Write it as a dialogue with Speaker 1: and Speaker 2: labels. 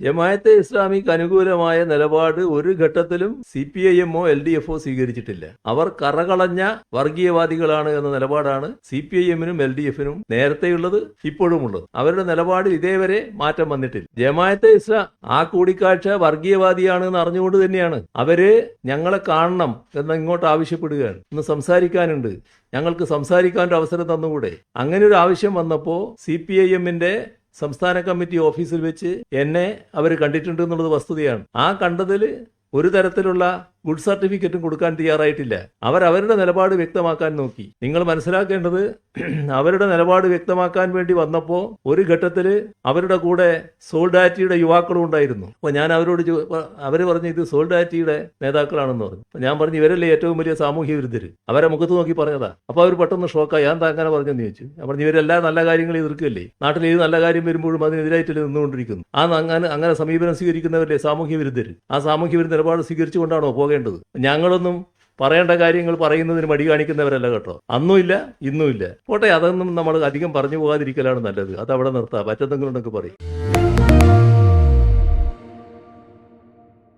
Speaker 1: ജമായത്തെ ഇസ്ലാമിക്ക് അനുകൂലമായ നിലപാട് ഒരു ഘട്ടത്തിലും സി പി ഐ എമ്മോ എൽ ഡി എഫോ സ്വീകരിച്ചിട്ടില്ല. അവർ കറകളഞ്ഞ വർഗീയവാദികളാണ് എന്ന നിലപാടാണ് സി പി ഐ എമ്മിനും എൽ ഡി എഫിനും നേരത്തെയുള്ളത് ഇപ്പോഴുമുള്ളത്. അവരുടെ നിലപാടിൽ ഇതേവരെ മാറ്റം വന്നിട്ടില്ല. ജമായത്തെ ഇസ്ലാം ആ കൂടിക്കാഴ്ച വർഗീയവാദിയാണ് എന്ന് അറിഞ്ഞുകൊണ്ട് തന്നെയാണ് അവർ ഞങ്ങളെ കാണണം എന്ന് ഇങ്ങോട്ട് ആവശ്യപ്പെടുകയാണ്. ഇന്ന് സംസാരിക്കാനുണ്ട്. ഞങ്ങൾക്ക് സംസാരിക്കാൻ ഒരു അവസരം തന്നുകൂടെ? അങ്ങനെ ഒരു ആവശ്യം വന്നപ്പോൾ സി പി ഐ എമ്മിന്റെ സംസ്ഥാന കമ്മിറ്റി ഓഫീസിൽ വെച്ച് എന്നെ അവർ കണ്ടിട്ടുണ്ട് എന്നുള്ളത് വസ്തുതയാണ്. ആ കണ്ടതിൽ ഒരു തരത്തിലുള്ള ഗുഡ് സർട്ടിഫിക്കറ്റും കൊടുക്കാൻ തയ്യാറായിട്ടില്ല. അവർ അവരുടെ നിലപാട് വ്യക്തമാക്കാൻ നോക്കി. നിങ്ങൾ മനസ്സിലാക്കേണ്ടത് അവരുടെ നിലപാട് വ്യക്തമാക്കാൻ വേണ്ടി വന്നപ്പോൾ ഒരു ഘട്ടത്തിൽ അവരുടെ കൂടെ സോൾഡാറ്റിയുടെ യുവാക്കളും ഉണ്ടായിരുന്നു. അപ്പോൾ ഞാൻ അവരോട് അവർ പറഞ്ഞു ഇത് സോൾഡാറ്റിയുടെ നേതാക്കളാണെന്ന് പറഞ്ഞു. അപ്പോൾ ഞാൻ പറഞ്ഞു ഇവരല്ലേ ഏറ്റവും വലിയ സാമൂഹ്യ വിരുദ്ധർ അവരെ മുഖത്ത് നോക്കി പറഞ്ഞതാ. അപ്പോൾ അവർ പെട്ടെന്ന് ഷോക്കായി ഞാൻ താങ്കനെ പറഞ്ഞെന്ന് ചോദിച്ചു. ഞാൻ പറഞ്ഞു ഇവരെല്ലാ നല്ല കാര്യങ്ങൾ എതിർക്കല്ലേ? നാട്ടിൽ ഏത് നല്ല കാര്യം വരുമ്പോഴും അതിനെതിരായിട്ടല്ലേ നിന്നുകൊണ്ടിരിക്കുന്നു? ആ അങ്ങനെ അങ്ങനെ സമീപനം സ്വീകരിക്കുന്നവരല്ലേ സാമൂഹ്യ വിരുദ്ധർ ആ സാമൂഹ്യ വിരുദ്ധ നിലപാട് സ്വീകരിച്ചുകൊണ്ടാണോ പോകേണ്ടത് ഞങ്ങളൊന്നും പറയേണ്ട കാര്യങ്ങൾ പറയുന്നതിന് മടി കാണിക്കുന്നവരല്ല കേട്ടോ. അന്നുമില്ല ഇന്നുമില്ല പോട്ടെ അതൊന്നും നമ്മൾ അധികം പറഞ്ഞു പോകാതിരിക്കലാണ് നല്ലത്. അത് അവിടെ നിർത്താം. പറ്റത്തെങ്കിലും ഉണ്ടെങ്കിൽ പറയും.